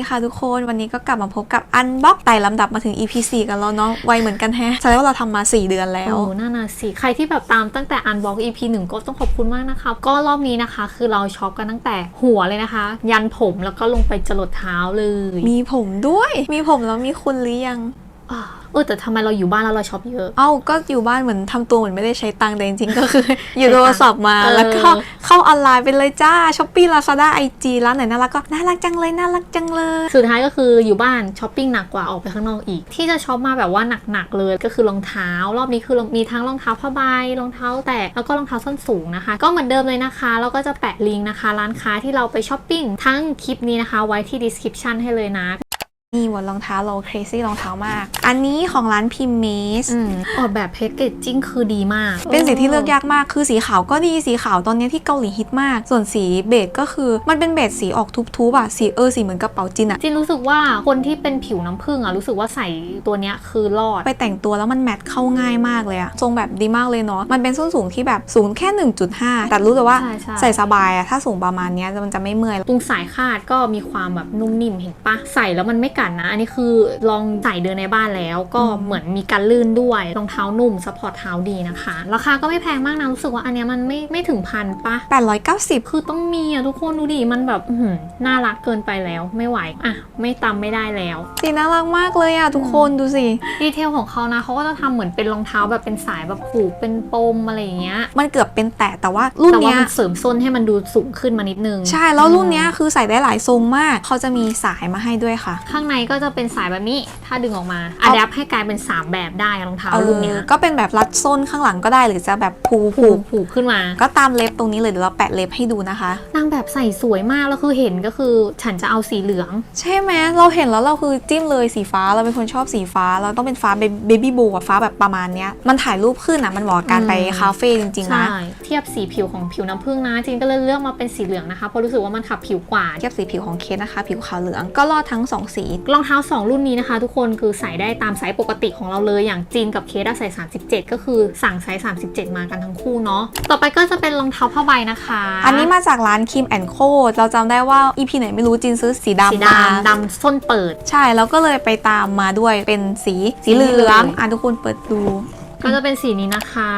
ดีค่ะทุกคนวันนี้ก็กลับมาพบกับอันบ็อกไต่ลำดับมาถึง EP 4กันแล้วเนาะไวเหมือนกันแฮะแสดงว่าเราทำมา 4 เดือนแล้วโอ้น่าน่ะสิใครที่แบบตามตั้งแต่อันบล็อก EP หนึ่งก็ต้องขอบคุณมากนะคะ ก็รอบนี้นะคะ คือเราช็อปกันตั้งแต่หัวเลยนะคะ ยันผมแล้วก็ลงไปจรดเท้าเลย มีผมด้วย มีผมแล้วมีคุณหรือยังอ่า เออแต่ทำไมเราอยู่บ้านแล้วเราช็อปเยอะ เอ้าก็อยู่บ้านเหมือนทำตัวเหมือนไม่ได้ใช้ตังค์แต่จริงๆ ก็คือ อยู่โทรศัพท์มาเออแล้วก็เข้าออนไลน์ไปเลยจ้าช้อปปี้ลาซาด้าไอจีร้านไหนน่ารักก็น่ารักจังเลยน่ารักจังเลย สุดท้ายก็คืออยู่บ้านช้อปปิ้งหนักกว่าออกไปข้างนอกอีก ที่จะช็อปมาแบบว่าหนักๆเลยก็คือรองเท้า รอบนี้คือมีทั้งรองเท้าผ้าใบรองเท้าแตะแล้วก็รองเท้าส้นสูงนะคะ ก็เหมือนเดิมเลยนะคะแล้วก็จะแปะลิงก์นะคะ ร้านค้าที่เราไปช้อปปิ้งทั้งคลิปนี้นะคะไว้ที่ description ให้เลยนะ นี่หมดรองเท้าเรา crazy รองเท้ามาก อันนี้ของร้านพิมเมสอืมออกแบบแพคเกจจิ้งคือดีมาก เป็นสีที่เลือกยากมาก คือสีขาวก็ดีสีขาวตอนนี้ที่เกาหลีฮิตมาก ส่วนสีเบจก็คือมันเป็นเบจสีออกทุบๆอะสีเออสีเหมือนกระเป๋าจินอะจินรู้สึกว่าคนที่เป็นผิวน้ำผึ้งอะรู้สึกว่าใส่ตัวเนี้ยคือรอด ไปแต่งตัวแล้วมันแมทเข้าง่ายมากเลยอะทรงแบบดีมากเลยเนาะมันเป็นส้นสูงที่แบบสูงแค่ 1.5 แต่รู้เลยว่าใช่ใช่ใส่สบายอะถ้าสูงประมาณเนี้ยมันจะไม่เมื่อยตรงสายคาดก็มีความแบบนุ่มนิ่มเห็นปะใส่แล้วมันไม่กัดนะ อันนี้คือลองใส่เดินในบ้านแล้ว ก็อืมเหมือนมีการลื่นด้วยรองเท้านุ่มซัพพอร์ตเท้าดีนะคะ ราคาก็ไม่แพงมากนะรู้สึกว่าอันเนี้ยมันไม่ไม่ถึงพันปะ890 คือต้องมีอะทุกคนดูดิมันแบบอื้อหือน่ารักเกินไปแล้วไม่ไหวอะไม่ตำไม่ได้แล้วสีน่ารักมากเลยอะทุกคนดูสิดีเทลของเขานะเขาก็จะทำเหมือนเป็นรองเท้าแบบเป็นสายแบบผูกเป็นปมอะไรอย่างเงี้ยมันเกือบเป็นแตะแต่ว่ารุ่นแต่ว่าเนี้ยมันเสริมส้นให้มันดูสูงขึ้นมานิดนึง ใช่แล้วรุ่นเนี้ยคือใส่ได้หลายทรงมากเขาจะมีสายมาให้ด้วยค่ะ ข้างในก็จะเป็นสายแบบนี้ ถ้าดึงออกมาอัดแอปให้กลายเป็น 3 แบบได้รองเท้าเอรุ่นอเนี้ยก็เป็นแบบรัดส้นข้างหลังก็ได้หรือจะแบบผูผูผูกผูกขึ้นมา ก็ตามเล็บตรงนี้เลยเดี๋ยวเราแปะเล็บให้ดูนะคะนางแบบใส่สวยมากแล้วคือเห็นก็คือฉันจะเอาสีเหลือง ใช่ไหมเราเห็นแล้วเราคือจิ้มเลยสีฟ้าเราเป็นคนชอบสีฟ้า เราต้องเป็นฟ้าเบบี้บูอะฟ้าแบบประมาณเนี้ยมันถ่ายรูปขึ้นอะมันเหมาะกับการอืมไปคาเฟ่จริงๆใช่นะเทียบสีผิวของผิวน้ำผึ้งนะจริงก็เลยเลือกมาเป็นสีเหลืองนะคะเพราะรู้สึกว่ามันขับผิวกว่าเทียบสีผิวของเคสนะคะ ผิวขาวเหลืองก็รอดทั้งสองสีรองเท้า 2 รุ่นนี้นะคะ ทุกคนคือใส่ได้ตามไซส์ปกติของเราเลยอย่างจีนกับเคสอะใส่ 37 ก็คือสั่งไซส์37 มากันทั้งคู่เนาะต่อไปก็จะเป็นรองเท้าผ้าใบนะคะ อันนี้มาจากร้านคิมแอนโคเราจำได้ว่าอีพีไหนไม่รู้จินซื้อสีดำสีมาดำดำส้นเปิด ใช่แล้วก็เลยไปตามมาด้วยเป็นสีสีเหลืองสีเหลืองอะทุกคนเปิดดู ก็จะเป็นสีนี้นะคะ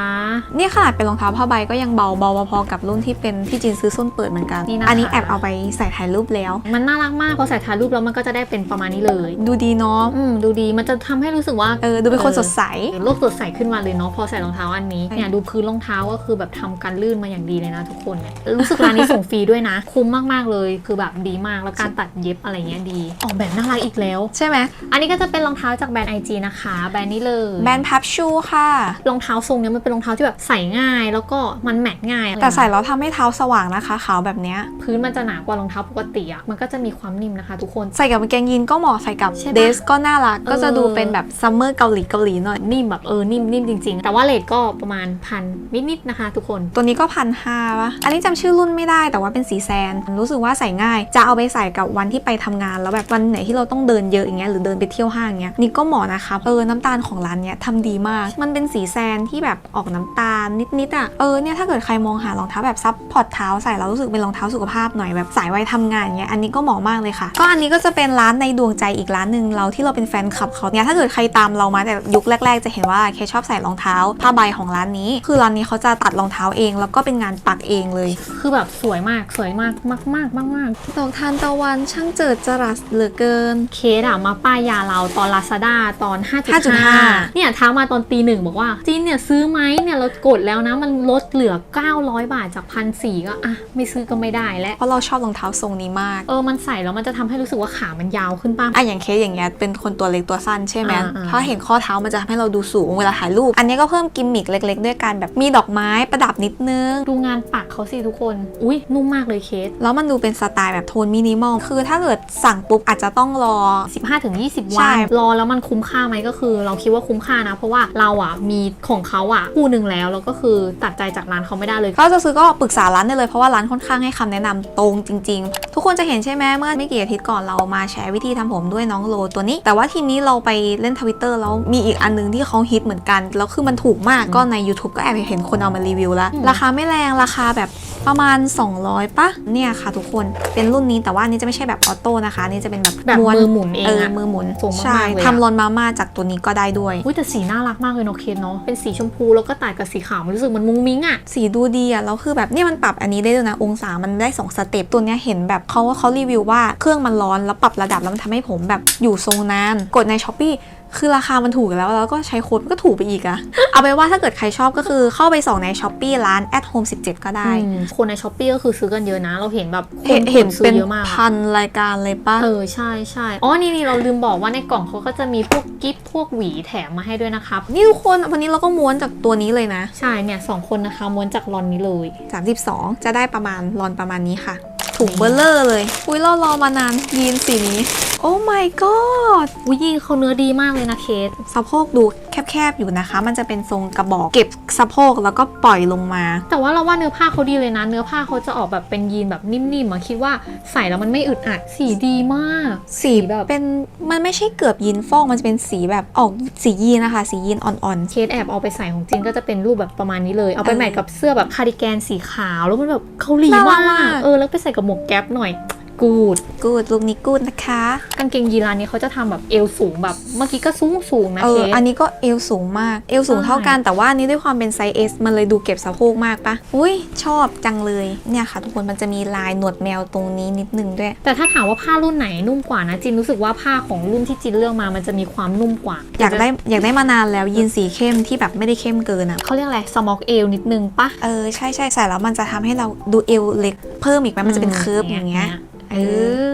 นี่ขนาดเป็นรองเท้าผ้าใบก็ยังเบาเบาพอๆกับรุ่นที่เป็นที่จีนซื้อส้นเปิดเหมือนกัน นี่นะคะ อันนี้แอบเอาไปใส่ถ่ายรูปแล้ว มันน่ารักมากพอใส่ถ่ายรูปแล้วมันก็จะได้เป็นประมาณนี้เลย ดูดีเนาะอืมดูดีมันจะทำให้รู้สึกว่าเออดูเป็นคนสดใส โลกสดใสขึ้นมาเลยเนาะพอใส่รองเท้าอันนี้ใช่เนี่ยดูพื้นรองเท้าก็คือแบบทำการลื่นมาอย่างดีเลยนะทุกคนเนี่ยรู้สึกร้านนี้ส่งฟรีด้วยนะ คุ้มมากๆเลยคือแบบดีมากแล้วการตัดเย็บอะไรเงี้ยดีออกแบบน่ารักอีกแล้ว ใช่ไหมอันนี้ก็จะเป็นรองเท้าจากแบรนด์ IG นะคะ แบรนด์นี้เลย แบรนด์พับชูค่ะรองเท้าทรงเนี้ยมันเป็นรองเท้าที่แบบใส่ง่าย แล้วก็มันแมทง่าย แต่ใส่แล้วทำให้เท้าสว่างนะคะ ขาวแบบเนี้ยพื้นมันจะหนากว่ารองเท้าปกติอะมันก็จะมีความนิ่มนะคะ ทุกคนใส่กับกางเกงยีนก็เหมาะใส่กับใช่ปะเดสก็น่ารักก็จะเออดูเป็นแบบซัมเมอร์เกาหลีเกาหลีหน่อยนิ่มแบบเออนิ่มนิ่มจริง ๆ แต่ว่าเลทก็ประมาณพันนิดๆนะคะ ทุกคนตัวนี้ก็พันห้าปะอันนี้จำชื่อรุ่นไม่ได้แต่ว่าเป็นสีแซน รู้สึกว่าใส่ง่าย จะเอาไปใส่กับวันที่ไปทำงาน แล้วแบบวันไหนที่เราต้องเดินเยอะอย่างเงี้ยหรือเดินไปเที่ยวห้างอย่างเงี้ยนี่ก็เหมาะนะคะเออน้ำตาลของร้านเนี้ยทำดีมากมันเป็นสีแซนที่แบบออกน้ำตาลนิดๆอะเออเนี่ยถ้าเกิดใครมองหารองเท้าแบบซับพอร์ตเท้าใส่แล้วรู้สึกเป็นรองเท้าสุขภาพหน่อยแบบสายวัยทำงานอย่างเงี้ยอันนี้ก็เหมาะมากเลยค่ะ ก็อันนี้ก็จะเป็นร้านในดวงใจอีกร้านหนึ่งเราที่เราเป็นแฟนคลับเขาเนี่ยถ้าเกิดใครตามเรามาแต่ยุคแรก ๆ จะเห็นว่าเคชอบใส่รองเท้าผ้าใบของร้านนี้ คือร้านนี้เขาจะตัดรองเท้าเอง แล้วก็เป็นงานปักเองเลย คือแบบสวยมากสวยมากมากมากมากมากดอกทานตะวันช่างเจิดจรัสเหลือเกิน เคสอะมาป้ายยาเราตอน Lazada ตอน 5.5 5.5เนี่ยทักมาตอนตีหนึ่งบอกว่าจีนเนี่ยซื้อไหมเนี่ยเรากดแล้วนะมันลดเหลือ 900 บาทจากพันสี่ก็อะไม่ซื้อก็ไม่ได้และเพราะเราชอบรองเท้าทรงนี้มาก เออมันใส่แล้วมันจะทำให้รู้สึกว่าขามันยาวขึ้นป้าอะอย่างเคสอย่างเงี้ยเป็นคนตัวเล็กตัวสั้นใช่ไหมอ่าอ่าถ้าเห็นข้อเท้ามันจะทำให้เราดูสูงเวลาถ่ายรูป อันนี้ก็เพิ่มกิมมิคเล็ก ๆ ด้วยการแบบมีดอกไม้ประดับนิดนึง ดูงานปักเขาสิทุกคน อุ้ยนุ่มมากเลยเคส แล้วมันดูเป็นสไตล์แบบโทนมินิมอล คือถ้าเกิดสั่งปุ๊บอาจจะต้องรอ 15-20ใช่วัน รอแล้วมันคุ้มค่าไหมก็คือ เราคิดว่าคุ้มค่านะ เพราะว่าเราอะมีของเขาอะคู่หนึ่งแล้วแล้วก็คือตัดใจจากร้านเขาไม่ได้เลย ก็จะซื้อก็ปรึกษาร้านได้เลยเพราะว่าร้านค่อนข้างให้คำแนะนำตรงจริง ๆ ทุกคนจะเห็นใช่ไหมเมื่อไม่กี่อาทิตย์ก่อนเรามาแชร์วิธีทำผมด้วยน้องโลตัวนี้ แต่ว่าทีนี้เราไปเล่นทวิตเตอร์แล้วมีอีกอันนึงที่เขาฮิตเหมือนกันแล้วคือมันถูกมากก็ใน YouTube ก็แอบเห็นคนเอามารีวิวแล้วอืมราคาไม่แรงราคาแบบประมาณ 200ปะเนี่ยค่ะทุกคนเป็นรุ่นนี้แต่ว่าอันนี้จะไม่ใช่แบบออโต้นะคะอันนี่จะเป็นแบบแบบม้วนมือหมุนเองเอออะมือหมุนสูงมากๆใช่เลยอะทำรอนมาม่าจากตัวนี้ก็ได้ด้วยอุ้ยแต่สีน่ารักมากเลยเนาะเคเนาะเป็นสีชมพูแล้วก็ตัดกับสีขาวมันรู้สึกมันมุ้งมิ้งอะสีดูดีอะแล้วคือแบบเนี่ยมันปรับอันนี้ได้ด้วยนะองศามันได้ 2 สเต็ปตัวเนี้ยเห็นแบบเขาว่าเขารีวิวว่าเครื่องมันร้อนแล้วปรับระดับแล้วมันทำให้ผมแบบอยู่ทรงนานกดในช้อปปี คือราคามันถูกอยู่แล้วแล้วก็ใช้โค้ดมันก็ถูกไปอีกอะเอาไปนว่าถ้าเกิดใครชอบก็คือเข้าไปส่องในช้อปปีร้าน at home 17 ก็ได้อืมคนในช้อปปี้ก็คือซื้อกันเยอะนะ เราเห็นแบบคเห็นนเห็นซื้เป็อนเยอะมากอะพันรายการเลยปะเออ ใช่ใช่อ๋อ นี่นี่เราลืมบอกว่าในกล่องเขาก็จะมีพวกกิฟต์พวกหวีแถมมาให้ด้วยนะคะนี่ทุกคนวันนี้เราก็ม้วนจากตัวนี้เลยนะ ใช่เนี่ยสองคนนะคะม้วนจากลอนนี้เลย 32 จะได้ประมาณรอนประมาณนี้ค่ะถุงเบลเลอร์เลย อุ้ยเรารอมานานยีนสีนี้ โอ้ my god วิยีเขาเนื้อดีมากเลยนะเคสสะโพกดูแคบๆอยู่นะคะ มันจะเป็นทรงกระบอก เก็บสะโพกแล้วก็ปล่อยลงมา แต่ว่าเราว่าเนื้อผ้าเขาดีเลยนะ เนื้อผ้าเขาจะออกแบบเป็นยีนแบบนิ่มๆอะคิดว่าใส่แล้วมันไม่อึดอัด สีดีมาก สีแบบเป็นมันไม่ใช่เกือบยีนฟอกมันจะเป็นสีแบบออกสียีนนะคะ สียีนอ่อนเคสแอบเอาไปใส่ของจินก็จะเป็นรูปแบบประมาณนี้เลย เอาไปแมทกับเสื้อแบบคาร์ดิแกนสีขาวแล้วมันแบบเกาหลีน่ารัมากมากกเออแล้วไปใส่กับหมวกแก๊ปหน่อย กูดๆกูดลุคนี้กูดนะคะ กางเกงยีนร้านนี้เขาจะทำแบบเอวสูงแบบเมื่อกี้ก็สูงสูงๆนะเอเคอสอันนี้ก็เอวสูงมาก เอวสูงใช่เท่ากัน แต่ว่าอันนี้ด้วยความเป็นไซส์ S มันเลยดูเก็บสะโพกมากปะอุ้ยชอบจังเลย เนี่ยค่ะ ทุกคนมันจะมีลายหนวดแมวตรงนี้นิดนึงด้วย แต่ถ้าถามว่าผ้ารุ่นไหนนุ่มกว่านะจินรู้สึกว่าผ้าของรุ่นที่จินเลือกมามันจะมีความนุ่มกว่าอยากได้อยากได้มานานแล้วยีนสีเข้มที่แบบไม่ได้เข้มเกินอะเขาเรียกอะไรสมอกเอวนิดนึงปะ เออใช่ใช่ใส่แล้วมันจะทำให้เราดูเอวเล็กเพิ่มอีกไหมมันจะเป็นเคิร์ฟอย่างเงี้ย เอ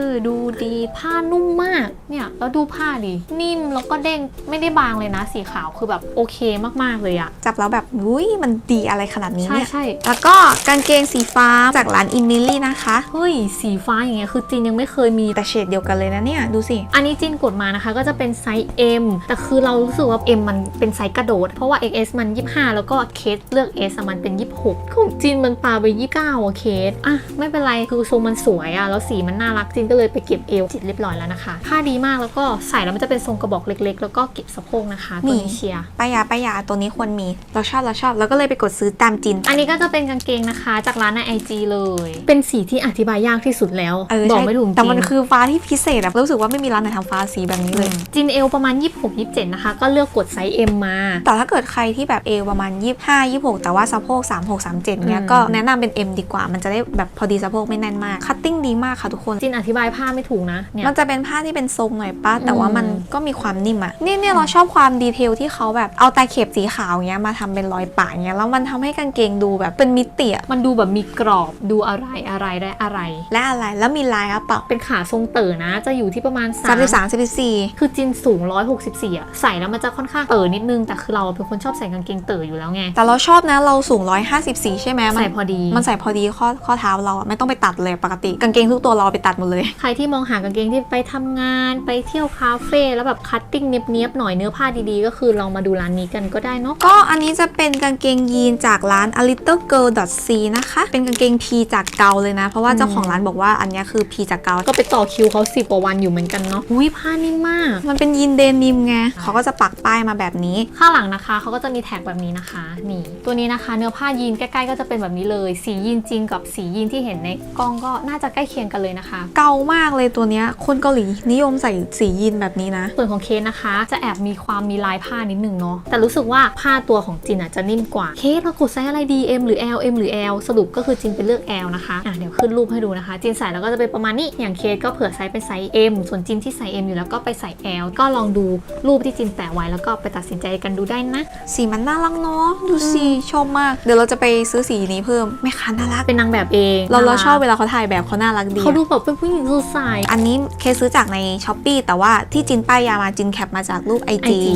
อ ดูดีผ้านุ่มมาก เนี่ยแล้วดูผ้าดิ นิ่มแล้วก็เด้งไม่ได้บางเลยนะ สีขาวคือแบบโอเคมากๆเลยอะจับแล้วแบบอุ้ยมันดีอะไรขนาดนี้ใช่เนี่ยใช่แล้วก็กางเกงสีฟ้าจากร้านอินมิลี่นะคะ เฮ้ย สีฟ้าอย่างเงี้ยคือจินยังไม่เคยมีแต่เฉดเดียวกันเลยนะเนี่ย ดูสิ อันนี้จินกดมานะคะก็จะเป็นไซส์ M แต่คือเรารู้สึกว่า M มันเป็นไซส์กระโดด เพราะว่า XS มัน 25 แล้วก็เคสเลือก S อะมันเป็น 26ของจินมันปาไป 29อะเคสอะไม่เป็นไรคือทรงมันสวยอะแล้วสีมันน่ารักจินก็เลยไปเก็บเอวจิตเรียบร้อยแล้วนะคะ ผ้าดีมากแล้วก็ใส่แล้วมันจะเป็นทรงกระบอกเล็ก ๆ แล้วก็เก็บสะโพกนะคะตัวนี้เชียร์ป้ายาป้ายาตัวนี้ควรมีเราชอบเราชอบแล้วก็เลยไปกดซื้อตามจิน อันนี้ก็จะเป็นกางเกงนะคะ จากร้านในไอจเลย เป็นสีที่อธิบายยากที่สุดแล้วเออบอกใช่ไม่ถูกจริงแต่มันคือฟ้าที่พิเศษอะรู้สึกว่าไม่มีร้านไหนทำฟ้าสีแบบนี้เลยจินเอลประมาณ 26-27 นะคะ ก็เลือกกดไซส์ M มา แต่ถ้าเกิดใครที่แบบเอวประมาณ 25 26 แต่ว่าสะโพก36 37เนี้ยอืมก็แนะนำเป็น M ดีกว่ามันจะได้แบบพอดีสะโพกไม่แน่นมากคัตติ้งดีมากค่ะทุกคนจินอธิบายผ้าไม่ถูกนะเนี่ยมันจะเป็นผ้าที่เป็นทรงหน่อยป้าแต่ว่ามันอืมก็มีความนิ่มอะนี่เนี่ยเราชอบความดีเทลที่เขาแบบเอาตาเข็บสีขาวเงี้ยมาทำเป็นรอยปะเงี้ยแล้วมันทำให้กางเกงดูแบบเป็นมิติอะมันดูแบบมีกรอบดูอะไรอะไรได้อะไร และอะไรแล้วมีลายอะเปล่าเป็นขาทรงเต๋อนะ จะอยู่ที่ประมาณ33 34คือจินสูง 164อะใส่แล้วมันจะค่อนข้างเต๋อนิดนึงแต่คือเราเป็นคนชอบใส่กางเกงเต๋ออยู่แล้วไงแต่เราชอบนะเราสูง 154 ใช่ไหมมัใส่พอดีมันใส่พอดีข้อข้อเท้าเราอะไม่ต้องไปตัดเลยปกติกางเกงทุกตัวเราเอาไปตัดหมดเลย ใครที่มองหากางเกงที่ไปทำงานไปเที่ยวคาเฟ่แล้วแบบคัตติ้งเนียบๆหน่อยเนื้อผ้าดีๆ ก็คือลองมาดูร้านนี้กันก็ได้เนาะก็อันนี้จะเป็นกางเกงยีนจากร้าน a little girl c นะคะ เป็นกางเกงพีจากเกาเลยนะ เพราะว่าเจ้าของร้านบอกว่าอันเนี้ยคือพีจากเกาก็ไปต่อคิวเขาสิบกว่าวันอยู่เหมือนกันเนาะอุ้ยผ้านิ่มมาก มันเป็นยีนเดนิมไงเขาก็จะปักป้ายมาแบบนี้ ข้างหลังนะคะเขาก็จะมีแท็กแบบนี้นะคะ นี่ ตัวนี้นะคะ เนื้อผ้ายีนใกล้ๆก็จะเป็นแบบนี้เลย สียีนจริงกับสียีนที่เห็นในกล้องก็น่าจะใกล้เคียงกันเลยนะคะ เกามากเลยตัวเนี้ยคนเกาหลีนิยมใส่สียีนแบบนี้นะ ส่วนของเคสนะคะ จะแอบมีความมีลายผ้านิดหนึ่งเนาะแต่รู้สึกว่าผ้าตัวของจินอะจะนิ่มกว่าเคสเรากดไซส์อะไรดี M หรือ L M หรือ L สรุปก็คือจินเป็นเลือก L นะคะอะเดี๋ยวขึ้นรูปให้ดูนะคะ จินใส่แล้วก็จะเป็นประมาณนี้อย่างเคสก็เผื่อไซส์เป็นไซส์ M ส่วนจินที่ใส่ M อยู่แล้วก็ไปใส่ L ก็ลองดูรูปที่จินแปะไว้แล้วก็ไปตัดสินใจกันดูได้นะ สีมันน่ารักเนาะดูสิชอบมาก เดี๋ยวเราจะไปซื้อสีนี้เพิ่มแม่ค้าน่ารักเป็นนางแบบเองเราเราน่กชอบเวลาเขาถ่ายแบบเขาน่ารักดีเขาดูแบบเป็นผู้หญิงสดใส อันนี้เคสซื้อจากในช้อปปีแต่ว่าที่จินป้ายยามาจินแคปมาจากรูป IG, IG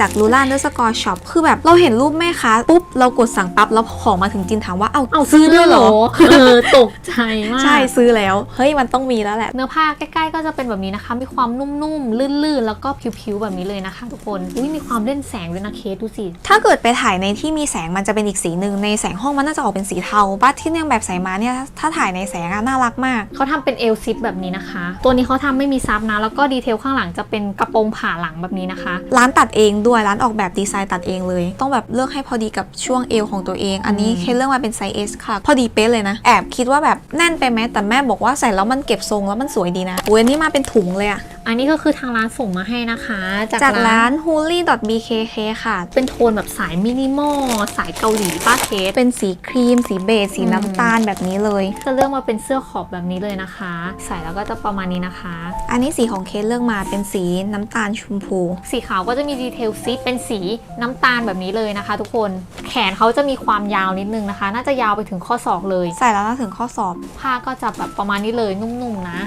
จากลูล่าเดอร์สกอร์ช็อปคือแบบเราเห็นรูปแม่ค้าปุ๊บ เรากดสั่งปั๊บ แล้วของมาถึงจินถามว่าเอ้าเอาซื้อด้วยเหรอ เออ ตกใจมาก ใช่ซื้อแล้ว เฮ้ย มันต้องมีแล้วแหละ เนื้อผ้าใกล้ๆ ก็จะเป็นแบบนี้นะคะ มีความนุ่มๆ ลื่นๆ แล้วก็ผิวๆ แบบนี้เลยนะคะทุกคนอุ้ยมีความเล่นแสงด้วยนะเคสดูสิถ้าเกิดไปถ่ายในที่มีแสงมันจะเป็นอีกสีหนึ่งในแสงห้องมันน่าจะออกเป็นสีเทาบ้านที่เนี่ยแบบใส่มาเนี่ยถ้าถ่ายในแสงอะน่ารักมากเขาทำเป็นเอลซิปแบบนี้นะคะ ตัวนี้เขาทำไม่มีซับนะ แล้วก็ดีเทลข้างหลังจะเป็นกระโปรงผ่าหลังแบบนี้นะคะ ร้านตัดเองด้วย ร้านออกแบบดีไซน์ตัดเองเลย ต้องแบบเลือกให้พอดีกับช่วงเอวของตัวเอง อันนี้อืมเคสเลือกมาเป็นไซส์ S ค่ะ พอดีเป๊ะเลยนะ แอบคิดว่าแบบแน่นไปไหมแต่แม่บอกว่าใส่แล้วมันเก็บทรงแล้วมันสวยดีนะอุ้ยอันนี้มาเป็นถุงเลยอะอันนี้ก็คือทางร้านส่งมาให้นะคะ จากจากร้าร้านน holy.bkk ค่ะ เป็นโทนแบบสายมินิมอลสายเกาหลีป้าเคสเป็นสีครีม สีเบจสีอืมน้ำตาลแบบนี้เลย จะเลือกมาเป็นเสื้อขอบแบบนี้เลยนะคะใส่แล้วก็จะประมาณนี้นะคะ อันนี้สีของเคสเลือกมาเป็นสีน้ำตาลชมพู สีขาวก็จะมีดีเทลซิปเป็นสีน้ำตาลแบบนี้เลยนะคะ ทุกคนแขนเขาจะมีความยาวนิดนึงนะคะ น่าจะยาวไปถึงข้อศอกเลย ใส่แล้วน่าถึงข้อสอบผ้าก็จะแบบประมาณนี้เลยนุ่มๆนะ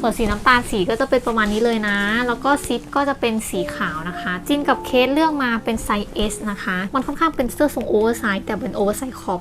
ส่วนสีน้ำตาลสีก็จะเป็นประมาณนี้เลยนะ แล้วก็ซิปก็จะเป็นสีขาวนะคะ จินกับเคสเลือกมาเป็นไซส์ S นะคะ มันค่อนข้างเป็นเสื้อทรงโอเวอร์ไซส์แต่เป็นโอเวอร์ไซส์ขอบ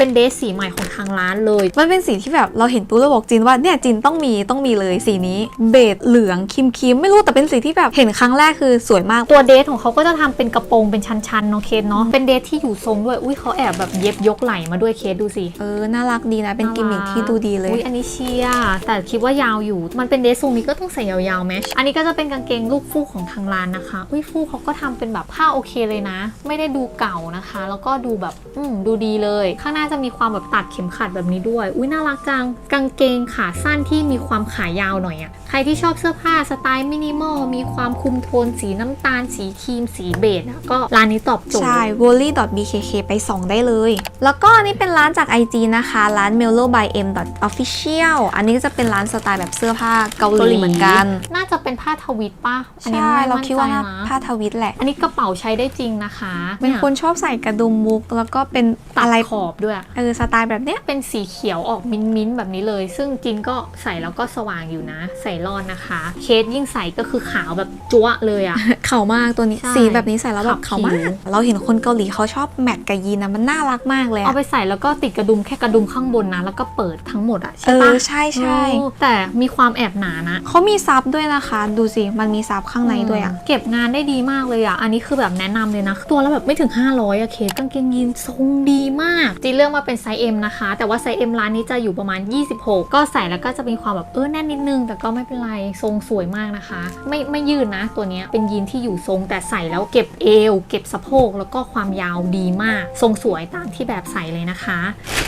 เป็นเดรสสีใหม่ของทางร้านเลย มันเป็นสีที่แบบเราเห็นปุ๊บเราบอกจินว่าเนี่ยจินต้องมีต้องมีเลยสีนี้เบจเหลืองครีมครีมไม่รู้แต่เป็นสีที่แบบเห็นครั้งแรกคือสวยมากตัวเดทของเขาก็จะทำเป็นกระโปรงเป็นชั้นๆเนาะเคสเนาะเป็นเดทที่อยู่ทรงด้วยอุ้ยเขาแอบแบบเย็บยกไหล่มาด้วยเคสดูสิเออน่ารักดีนะเป็นกิมมิคที่ดูดีเลยอุ้ยอันนี้เชียร์แต่คิดว่ายาวอยู่มันเป็นเดรสทรงนี้ก็ต้องใส่ยาวๆไหมอันนี้ก็จะเป็นกางเกงลูกฟูกของทางร้านนะคะอุ้ยฟูกเขาก็ทำเป็นแบบผ้าโอเคเลยนะ ไม่ได้ดูเก่านะคะ แล้วก็ดูแบบอืมดูดีเลย ข้างหน้าจะมีความแบบตัดเข็มขัดแบบนี้ด้วย อุ้ยน่ารักจัง กางเกงขาสั้นที่มีความขายาวหน่อยอะใครที่ชอบเสื้อผ้าสไตล์มินิมอล มีความคุมโทนสีน้ำตาล สีครีม สีเบจอะก็ร้านนี้ตอบโจทย์ ใช่ w o l l y bkk ไปส่องได้เลย แล้วก็อันนี้เป็นร้านจาก IG นะคะ ร้าน melo by m official อันนี้ก็จะเป็นร้านสไตล์แบบเสื้อผ้าเกาหลีเหมือนกัน น่าจะเป็นผ้าทวิตป่ะ อันนี้ใช่ไม่เรามั่นคิดใจว่าน่านะผ้าทวิตแหละ อันนี้กระเป๋าใช้ได้จริงนะคะ เป็นคนชอบใส่กระดุมมุก แล้วก็เป็นตัดอะไรขอบด้วยเออสไตล์แบบเนี้ยเป็นสีเขียวออกมิ้นมิ้นท์ๆแบบนี้เลย ซึ่งจินก็ใส่แล้วก็สว่างอยู่นะ ใส่รอดนะคะ เคสยิ่งใส่ก็คือขาวแบบจั๊วะเลยอะเข่ามากตัวนี้ใช่สีแบบนี้ใส่แล้วแบบขับเข่ามาก ผิว เราเห็นคนเกาหลีเขาชอบแมทกับยีนนะมันน่ารักมากเลยเอาอะไปใส่แล้วก็ติดกระดุมแค่กระดุมข้างบนนะ แล้วก็เปิดทั้งหมดอะเอใช่ปะอใช่ใช่เออแต่มีความแอบหนานะ เขามีซับด้วยนะคะ ดูสิมันมีซับข้างในด้วยอะเก็บงานได้ดีมากเลยอะ อันนี้คือแบบแนะนำเลยนะ ตัวละแบบไม่ถึง 500อะเคสกางเกงยีนทรงดีมาก จีเลือกมาเป็นไซส์ M นะคะ แต่ว่าไซส์ M ร้านนี้จะอยู่ประมาณ 26 ก็ใส่แล้วก็จะมีความแบบเออแน่นนิดนึง แต่ก็ไม่เป็นไรทรงสวยมากนะคะ ไม่ไม่ยืดนะ ตัวนี้เป็นยีนที่อยู่ทรงแต่ใส่แล้วเก็บเอว เก็บสะโพกแล้วก็ความยาวดีมาก ทรงสวยตามที่แบบใส่เลยนะคะ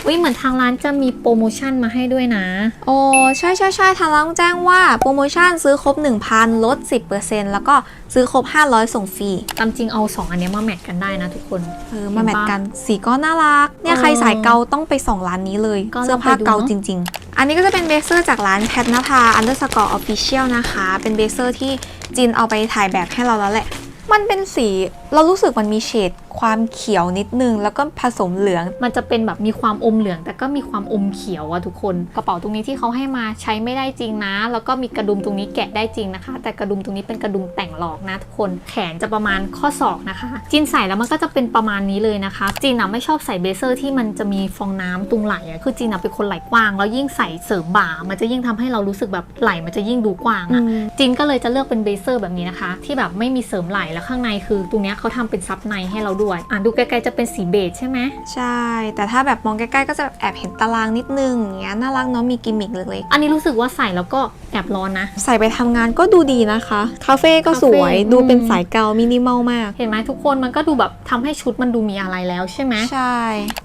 อุ้ยเหมือนทางร้านจะมีโปรโมชั่นมาให้ด้วยนะโอ้ใช่ใช่ใช่ทางร้านแจ้งว่าโปรโมชั่นซื้อครบ 1,000 ลด 10%แล้วก็ ซื้อครบ 500 ส่งฟรีตามจริงเอาสองอันเนี้ยมาแมทกันได้นะทุกคนเออมาแมทกันสีก็น่ารัก เนี่ยเออใครสายเกาต้องไปส่องร้านนี้เลยก็ลองเสื้อผ้าไปดูเกาเนอะจริง ๆ อันนี้ก็จะเป็นเบเซอร์จากร้านแพทนภา underscore official นะคะ เป็นเบเซอร์ที่จินเอาไปถ่ายแบบให้เราแล้วแหละ มันเป็นสีเรารู้สึกมันมีเฉด ความเขียวนิดนึง แล้วก็ผสมเหลือง มันจะเป็นแบบมีความอมเหลือง แต่ก็มีความอมเขียวอะทุกคน กระเป๋าตรงนี้ที่เขาให้มาใช้ไม่ได้จริงนะ แล้วก็มีกระดุมตรงนี้แกะได้จริงนะคะ แต่กระดุมตรงนี้เป็นกระดุมแต่งหลอกนะทุกคน แขนจะประมาณข้อศอกนะคะ จินใส่แล้วมันก็จะเป็นประมาณนี้เลยนะคะ จินอะไม่ชอบใส่เบเซอร์ที่มันจะมีฟองน้ำตรงไหล่อะคือจินอะเป็นคนไหล่กว้าง แล้วยิ่งใส่เสริมบ่า มันจะยิ่งทำให้เรารู้สึกแบบไหล่มันจะยิ่งดูกว้างอะอืมจินก็เลยจะเลือกเป็นเบเซอร์แบบนี้นะคะ ที่แบบไม่มีเสริมไหล่แล้วข้างในคือตรงเนี้ยเขาทำเป็นซับในให้เราด้วยอะดูไกลๆจะเป็นสีเบจใช่ไหมใช่ แต่ถ้าแบบมองใกล้ๆก็จะแอบเห็นตารางนิดนึงอย่างเงี้ยน่ารักเนาะมีกิมมิคเล็กอันนี้รู้สึกว่าใส่แล้วก็ แอบร้อนนะๆใส่ไปทำงานก็ดูดีนะคะ คาเฟ่ก็สวยคาเฟ่ดูเป็นอืมสายเกามินิมอลมาก เห็นไหมทุกคนมันก็ดูแบบทำให้ชุดมันดูมีอะไรแล้วใช่ไหมใช่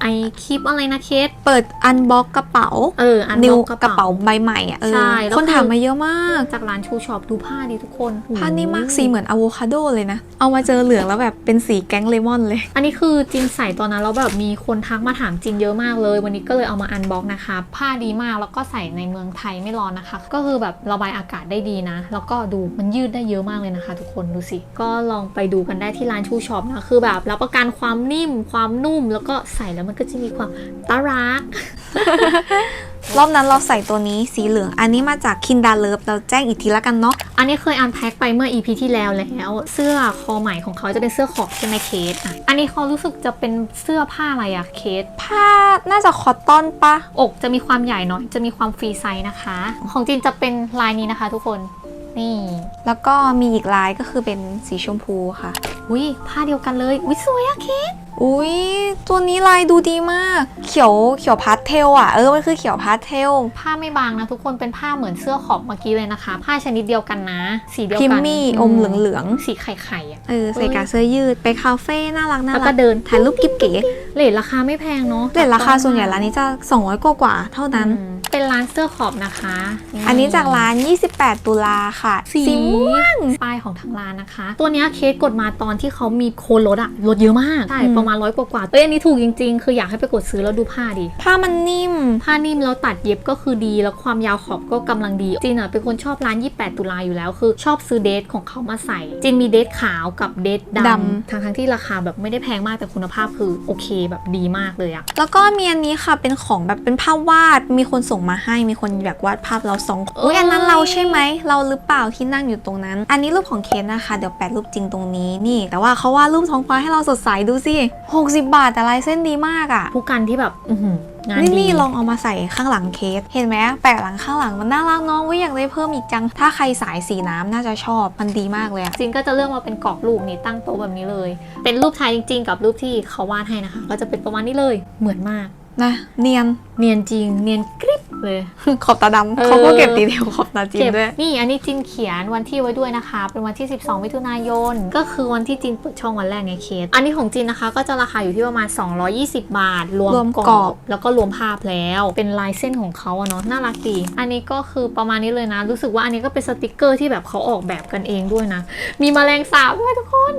ไอคลิปอะไรนะเคสเปิดอันบ็อกกระเป๋าเอออันนิวบ็อกกระเป๋าใบใหม่อะเออใช่แล้วคนคือถามมาเยอะมากจากร้านชูช็อปดูผ้าดีทุกคนผ้านี่มากสีเหมือนอะโวคาโดเลยนะ เอามาเจอเหลืองแล้วแบบเป็นสีแก๊งเลมอนเลย อันนี้คือจินใส่ตอนนั้นแล้วแบบมีคนทักมาถามจินเยอะมากเลย วันนี้ก็เลยเอามาอันบ็อกนะคะ ผ้าดีมากแล้วก็ใส่ในเมืองไทยไม่ร้อนนะคะ ก็คือแบบระบายอากาศได้ดีนะ แล้วก็ดูมันยืดได้เยอะมากเลยนะคะทุกคนดูสิ ก็ลองไปดูกันได้ที่ร้านชูช็อปนะ คือแบบรับประกันความนิ่มความนุ่ม แล้วก็ใส่แล้วมันก็จะมีความตารัก รอบนั้นเราใส่ตัวนี้สีเหลือง อันนี้มาจากคินดาเลิฟเราแจ้งอีกทีละกันเนาะ อันนี้เคยอันแพ็คไปเมื่อ EP ที่แล้วแล้ว เสื้อคอใหม่ของเขาจะเป็นเสื้อขอบใช่ไหมเคสอะอันนี้เขารู้สึกจะเป็นเสื้อผ้าอะไรอะเคส ผ้าน่าจะคอตตอนปะ อกจะมีความใหญ่หน่อย จะมีความฟรีไซส์นะคะ ของจินจะเป็นลายนี้นะคะ ทุกคน นี่ แล้วก็มีอีกลายก็คือเป็นสีชมพูค่ะ อุ้ยผ้าเดียวกันเลยอุ้ยสวยอะเคส อุ้ยตัวนี้ลายดูดีมาก เขียวเขียวพาสเทลอะ เออ มันคือเขียวพาสเทล ผ้าไม่บางนะทุกคน เป็นผ้าเหมือนเสื้อขอบเมื่อกี้เลยนะคะ ผ้าชนิดเดียวกันนะ สีเดียวพิมกันมี่อมเหลืองสีไข่ไข่ๆอะๆเออ ใส่กาเสื้อยืด ไปคาเฟ่น่ารักน่าแล้วรัก็กเดิน ถ่ายรูปกิ๊บเก๋เลทราคาไม่แพงเนาะแต่ราคาส่วนใหญ่ร้านนี้จะ200กว่ากว่าๆเท่านั้นอืม เป็นร้านเสื้อขอบนะคะ อันนี้จากร้าน 28 ตุลาค่ะ สีม่วงป้ายของทางร้านนะคะ ตัวเนี้ยเคสกดมาตอนที่เขามีโค้ดลดอะลดเยอะมาก ใช่อืมประมาณร้อยกว่าๆเอ้ยอันนี้ถูกจริงๆ คืออยากให้ไปกดซื้อแล้วดูผ้าดิผ้ามันนิ่ม ผ้านิ่มแล้วตัดเย็บก็คือดี แล้วความยาวขอบก็กำลังดี จินอะเป็นคนชอบร้าน 28 ตุลาอยู่แล้ว คือชอบซื้อเดทของเขามาใส่ จินมีเดทขาวกับเดทดดำทั้งทั้งๆที่ราคาแบบไม่ได้แพงมากแต่คุณภาพคือโอเคแบบดีมากเลยอะแล้วก็มีอันนี้ค่ะเป็นของแบบเป็นภาพวาดมีคนส่งมาให้มีคนอยากวาดภาพเราสองคนอุ้ยอันนั้นเราใช่ไหมเราหรือเปล่าที่นั่งอยู่ตรงนั้น อันนี้รูปของเคนนะคะ เดี๋ยวแปะรูปจริงตรงนี้นี่ แต่ว่าเขาวาดรูปท้องฟ้าให้เราสดใสดูสิ60 บาทแต่ลายเส้นดีมากอะ่ะผู้กันที่แบบอื้อหืองานนี่ดีนี่ลองเอามาใส่ข้างหลังเคส เห็นไหมแปะหลังข้างหลังมันน่ารักเน้องวิอยากได้เพิ่มอีกจัง ถ้าใครสายสีน้ำน่าจะชอบ มันดีมากเลยอะจินก็จะเลือกมาเป็นกรอบรูปนี่ตั้งโต๊ะแบบนี้เลย เป็นรูปไทยจริง ๆ กับรูปที่เขาวาดให้นะคะ ก็จะเป็นประมาณนี้เลยเหมือนมากนะเนียนเนียนจริง เนียนกริบ เลย ขอบตาดำเออ เขาก็เก็บดีเทลขอบตาจีนเก็บด้วย นี่อันนี้จินเขียนวันที่ไว้ด้วยนะคะ เป็นวันที่ 12 มิถุนายน ก็คือวันที่จินเปิดช่องวันแรกไงเคส อันนี้ของจินนะคะ ก็จะราคาอยู่ที่ประมาณ 220 บาท รวมรวมกกรรออบบแล้วก็รวมภาพแล้ว เป็นลายเส้นของเขาอะเนาะ น่ารักดี อันนี้ก็คือประมาณนี้เลยนะ รู้สึกว่าอันนี้ก็เป็นสติกเกอร์ที่แบบเขาออกแบบกันเองด้วยนะ มีแมลงสาบด้วยทุกคน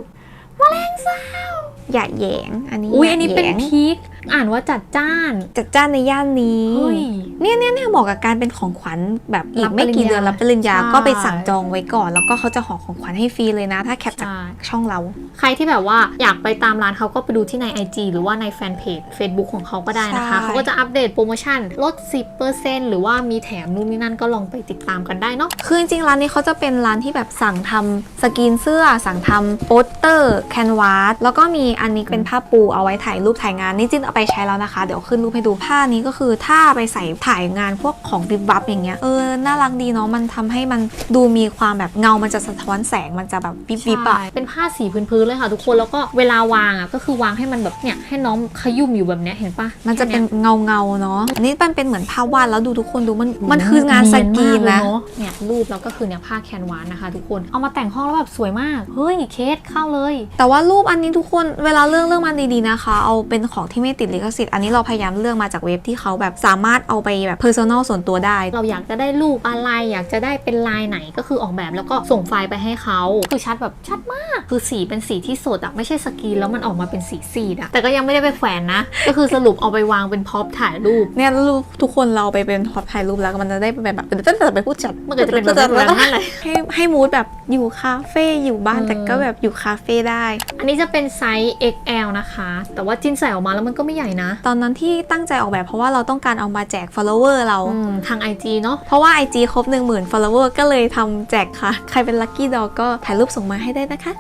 อย่าแหยง อันนี้อุ้ยย่าอันนี้เป็นแหยงพีคอ่านว่าจัดจ้าน จัดจ้านในย่านนี้เฮ้ยเนี่ยเนี่ยเนี่ยเหมาะกับการเป็นของขวัญแบบอีรักบไม่กี่เดือนปริญญารับปริญญาใช่ก็ไปสั่งจองไว้ก่อน แล้วก็เขาจะห่อของขวัญให้ฟรีเลยนะ ถ้าแคปจากใช่ช่องเรา ใครที่แบบว่าอยากไปตามร้านเขาก็ไปดูที่ใน IG หรือว่าในแฟนเพจ Facebook ของเขาก็ได้นะคะใช่เขาก็จะอัปเดตโปรโมชั่นลด 10%หรือว่ามีแถมนู่นนี่นั่นก็ลองไปติดตามกันได้เนาะคือจริงๆร้านนี้เขาจะเป็นร้านที่แบบสั่งทำสกรีนเสื้อ สั่งทำโปสเตอร์แคนวาสแล้วก็มีอันนี้เป็นผ้าปูเอาไว้ถ่ายรูปถ่ายงานนี่จินเอาไปใช้แล้วนะคะ เดี๋ยวขึ้นรูปให้ดูผ้านี้ก็คือถ้าไปใส่ถ่ายงานพวกของบิบบับอย่างเงี้ยเออน่ารักดีเนาะมันทำให้มันดูมีความแบบเงามันจะสะท้อนแสงมันจะแบบบิบบิบอะใช่เป็นผ้าสีพื้นๆเลยค่ะทุกคนแล้วก็เวลาวางอะก็คือวางให้มันแบบเนี่ยให้น้องขยุ่มอยู่แบบเนี้ยเห็นปะมันจะเป็นแค่ยเงาเงาๆเนาะอันนี้มันเป็นเหมือนภาพวาดแล้วดูทุกคนดูมันมันคืองานสกรีนเยมานะเลยเอเนี่ยรูปแล้วก็คือเนี่ยผ้าแคนวานนะคะ ทุกคนเอามาแต่งห้องแล้วแบบสวยมากเฮ้ยเคสเข้าเลย แต่ว่ารูปอันนี้ทุกคนเวลาเลือกเลือกมันดีๆนะคะ เอาเป็นของที่ไม่ติดลิขสิทธิ์อันนี้เราพยายามเลือกมาจากเว็บที่เขาแบบสามารถเอาไปแบบเพอร์ซันอลส่วนตัวได้ เราอยากจะได้รูปอะไร อยากจะได้เป็นลายไหนก็คือออกแบบแล้วก็ส่งไฟล์ไปให้เขาคือชัดแบบชัดมากคือสีเป็นสีที่สดอะไม่ใช่สกรีนแล้วมันออกมาเป็นสีซีดอะแต่ก็ยังไม่ได้ไปแขวนนะ ก็คือสรุปเอาไปวางเป็นพ็อปถ่ายรูปเนี่ยรูปทุกคนเราไปเป็นพอถ่ายรูปแล้วมันจะได้เป็นแบบเป็นตั้งแต่ไปพูดจัดมันก็จะเป็นแบบนั้นนั่นแหละให้ให้มูดแบบอยู่คาเฟ่อยู่บ้านอืมแต่ก็แบบอยู่คาเฟ่ได้ อันนี้จะเป็นไซส์ XL นะคะ แต่ว่าจิ้นใส่ออกมาแล้วมันก็ไม่ใหญ่นะ ตอนนั้นที่ตั้งใจออกแบบเพราะว่าเราต้องการเอามาแจก follower เราอืมทาง IG เนาะเพราะว่า IG ครบ 1 0,000 follower ก็เลยทำแจกค่ะ ใครเป็น lucky dog ก็ถ่ายรูปส่งมาให้ได้นะคะ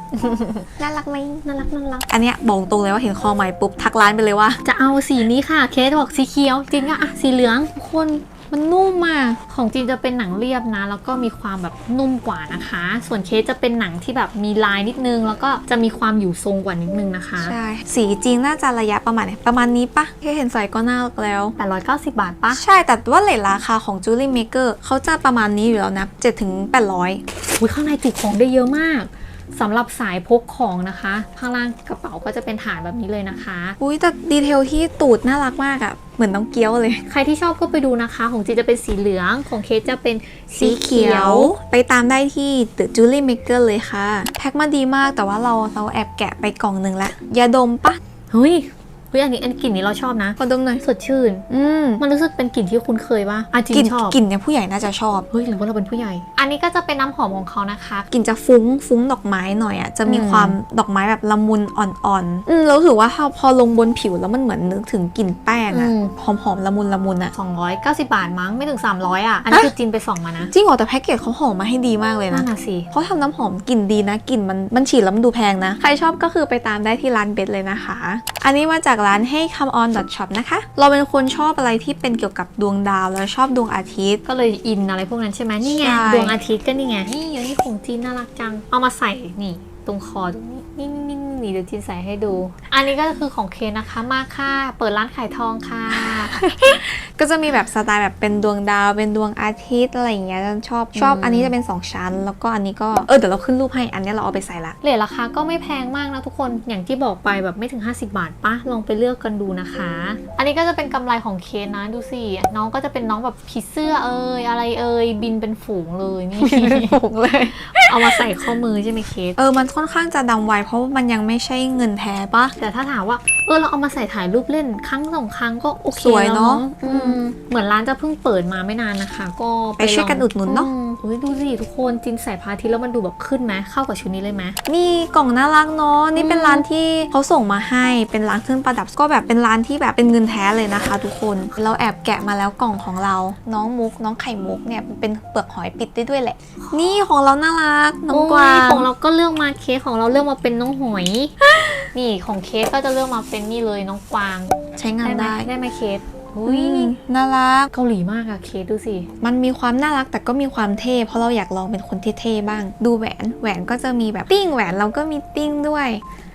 น่ารักไหมน่ารักน่ารัก อันเนี้ยบอกตรงเลยว่าเห็นคอใหม่ปุ๊บทักร้านไปเลยว่า จะเอาสีนี้ค่ะ เคสบอกสีเขียว จริงอะอะสีเหลืองคน มันนุ่มมากของจีนจะเป็นหนังเรียบนะ แล้วก็มีความแบบนุ่มกว่านะคะ ส่วนเคสจะเป็นหนังที่แบบมีลายนิดนึง แล้วก็จะมีความอยู่ทรงกว่านิดนึงนะคะใช่สีจริงน่าจะระยะประมาณไหนประมาณนี้ปะแค่เห็นใส่ก็น่ารักแล้ว890 บาทปะใช่แต่ว่าเลทราคาของ Julie Maker เขาจะประมาณนี้อยู่แล้วนะ7ถึง800อุ้ยข้างในจุของได้เยอะมาก สำหรับสายพกของนะคะ ข้างล่างกระเป๋าก็จะเป็นฐานแบบนี้เลยนะคะ อุ้ยแต่ดีเทลที่ตูดน่ารักมากอะเหมือนน้องเกี้ยวเลย ใครที่ชอบก็ไปดูนะคะ ของจีนจะเป็นสีเหลืองของเคสจะเป็นสีเขียว ไปตามได้ที่ The Julie Maker เลยค่ะ แพ็คมาดีมากแต่ว่าเราเราแอบแกะไปกล่องหนึ่งละยาดมปะเฮ้ย เฮ้ยอันนี้อันกลิ่นนี้เราชอบนะขอดมหน่อยสดชื่น อืมมันรู้สึกเป็นกลิ่นที่คุ้นเคยปะอาจินกลิ่นชอบกลิ่นเนี่ยผู้ใหญ่น่าจะชอบเฮ้ยหรือว่าเราเป็นผู้ใหญ่ อันนี้ก็จะเป็นน้ำหอมของเขานะคะกลิ่นจะฟุ้งฟุ้งดอกไม้หน่อยอะจะมีอืมความดอกไม้แบบละมุนอ่อนๆอืมเราถือว่าพอพอลงบนผิวแล้วมันเหมือนนึกถึงกลิ่นแป้งอะหอมๆละมุนละมุนอะ290 บาทมั้งไม่ถึง 300อะอันนี้คือจินไปส่องมานะจริงเหรอแต่แพ็กเกจเขาห่อมาให้ดีมากเลยนั่นะนน่ะสิเขาทำน้ำหอมกลิ่นดีนะกลิ่นมันมันฉีดแล้วมันดูแพงนะ ใครชอบก็คือไปตามได้ที่ร้านเบสเลยนะคะ อันนี้มาจากร้าน Hey Come On Shop นะคะ เราเป็นคนชอบอะไรที่เป็นเกี่ยวกับดวงดาวแล้วชอบดวงอาทิตย์ ก็เลยอินอะไรพวกนั้นใช่ไหมนี่ไงใช่ ดวงอาทิตย์ก็นี่ไงนี่อยู่นี่ของจีนน่ารักจัง เอามาใส่นี่ ตรงคอตรงนี้นี่นี่นี่นี่เดี๋ยวจีนใส่ให้ดู อันนี้ก็คือของเคนนะคะ มาค่ะ เปิดร้านขายทองค่ะ ก็จะมีแบบสไตล์แบบเป็นดวงดาวเป็นดวงอาทิตย์อะไรอย่างเงี้ยชอบชอบอืมอันนี้จะเป็น 2 ชั้น แล้วก็อันนี้ก็เออเดี๋ยวเราขึ้นรูปให้อันนี้เราเอาไปใส่ละเลทราคาก็ไม่แพงมากนะทุกคนอย่างที่บอกไปแบบไม่ถึง 50 บาทปะลองไปเลือกกันดูนะคะ อันนี้ก็จะเป็นกำไรของเคนนะดูสิน้องก็จะเป็นน้องแบบผีเสื้อเอ่ยอะไรเอ่ยบินเป็นฝูงเลยนี่ถูกเลย เอามาใส่ข้อมือใช่ไหมเคสเออมันค่อนข้างจะดำไวเพราะว่ามันยังไม่ใช่เงินแท้ปะแต่ถ้าถามว่าเออเราเอามาใส่ถ่ายรูปเล่นครั้งสองครั้งก็โอเคสวยเนอะแล้วอืมเหมือนร้านจะเพิ่งเปิดมาไม่นานนะคะ ก็ไปช่วยกันอุดหนุนเนอะมเฮ้ยดูสิทุกคนจินใส่พระอาทิตย์แล้วมันดูแบบขึ้นไหมเข้ากับชุดนี้เลยไหมนี่กล่องน่ารักเนาะนี่เป็นอืมร้านที่เขาส่งมาให้เป็นร้านเครื่องประดับก็แบบเป็นร้านที่แบบเป็นเงินแท้เลยนะคะ ทุกคนเราแอบแกะมาแล้วกล่องของเรา น้องมุก น้องไข่มุกเนี่ยเป็นเปลือกหอยปิดได้ด้วยแหละ นี่ของเราน่ารักน้องกวางโยของเราก็เลือกมาเคสของเราเลือกมาเป็นน้องหอย นี่ของเคสก็จะเลือกมาเป็นนี่เลยน้องกวาง ใช้งานได้ไหมได้ได้ไหมเคส อุ้อุ้ยยน่ารักเกาหลีมากอะเคสดูสิ มันมีความน่ารักแต่ก็มีความเท่เพราะเราอยากลองเป็นคนเท่ๆบ้าง ดูแหวนแหวนก็จะมีแบบติ้งแหวนเราก็มีติ้งด้วย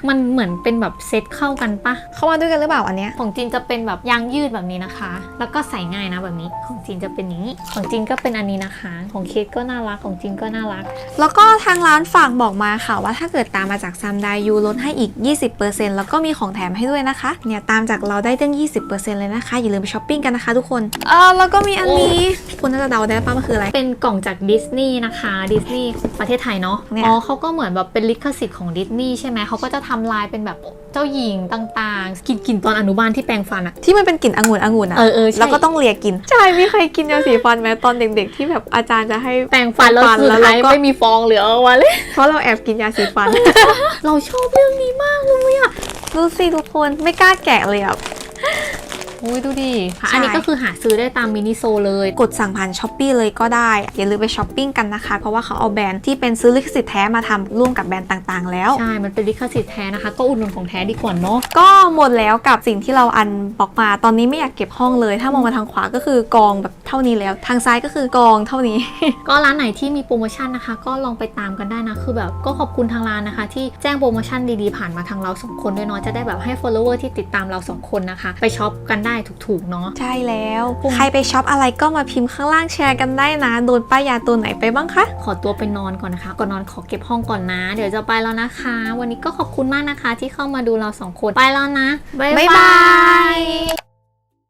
มันเหมือนเป็นแบบเซตเข้ากันปะเข้ามาด้วยกันหรือเปล่าอันเนี้ยของจีนจะเป็นแบบยางยืดแบบนี้นะคะ แล้วก็ใส่ง่ายนะแบบนี้ ของจีนจะเป็นอย่างนี้ ของจีนก็เป็นอันนี้นะคะ ของเคสก็น่ารัก ของจีนก็น่ารัก แล้วก็ทางร้านฝากบอกมาค่ะว่าถ้าเกิดตามมาจากซัมไดยูลดให้อีก 20%แล้วก็มีของแถมให้ด้วยนะคะ เนี่ยตามจากเราได้ตั้ง 20%เลยนะคะ อย่าลืมไปช้อปปิ้งกันนะคะทุกคนเออแล้วก็มีอันนี้คุณน่าจะเดาได้ป่ะมันคืออะไร เป็นกล่องจากดิสนีย์นะคะดิสนีย์ประเทศไทยเนาะเนี่ยอ๋อเขาก็เหมือนแบบเป็นลิขสิทธิ์ของดิสนีย์ใช่ไหมเขาก็จะทำลายเป็นแบบเจ้าหญิงต่างๆกินกินตอนอนุบาลที่แปรงฟันอะที่มันเป็นกลิ่นองุ่นองุ่นอะเออเออใช่แล้วก็ต้องเลียกิน ใช่ไม่เคยกินยาสีฟันไหมตอนเด็กๆ ที่แบบอาจารย์จะให้แปรงฟันแล้วแปรงฟันสุดแล้วท้ายเราก็ไม่มีฟองเหลือเอาไว้เลย เพราะเราแอบกินยาสีฟัน เราชอบเรื่องนี้มากเลยอะดูสิทุกคนไม่กล้าแกะเลยอะ อุ้ยดูดิใช่อันนี้ก็คือหาซื้อได้ตามมินิโซเลย กดสั่งผ่านช้อปปีเลยก็ได้ อย่าลืมไปช้อปปิ้งกันนะคะ เพราะว่าเขาเอาแบรนด์ที่เป็นซื้อลิขสิทธิ์แท้มาทำร่วมกับแบรนด์ต่างๆ แล้ว ใช่ มันเป็นลิขสิทธิ์แท้นะคะ ก็อุดหนุนของแท้ดีกว่าเนาะก็หมดแล้วกับสิ่งที่เราอันบอกมา ตอนนี้ไม่อยากเก็บห้องเลย ถ้ามองมาทางขวาก็คือกองแบบเท่านี้แล้ว ทางซ้ายก็คือกองเท่านี้ ก็ร้านไหนที่มีโปรโมชั่นนะคะ ก็ลองไปตามกันได้นะคือแบบก็ขอบคุณทางร้านนะคะ ที่แจ้งโปรโมชั่นดีๆผ่านมาทางเราสองคนด้วยเนาะจะได้แบบให้ follower ที่ติดตามเราสองคนนะคะ ไปช็อปกันได้ถูกๆ เนาะ ใช่แล้วปุ่มใครไปช็อปอะไรก็มาพิมพ์ข้างล่างแชร์กันได้นะ โดนป้ายยาตัวไหนไปบ้างคะ ขอตัวไปนอนก่อนนะคะ ก่อนนอนขอเก็บห้องก่อนนะ เดี๋ยวจะไปแล้วนะคะ วันนี้ก็ขอบคุณมากนะคะที่เข้ามาดูเราสองคน ไปแล้วนะ บ๊ายบ๊ายบาบายย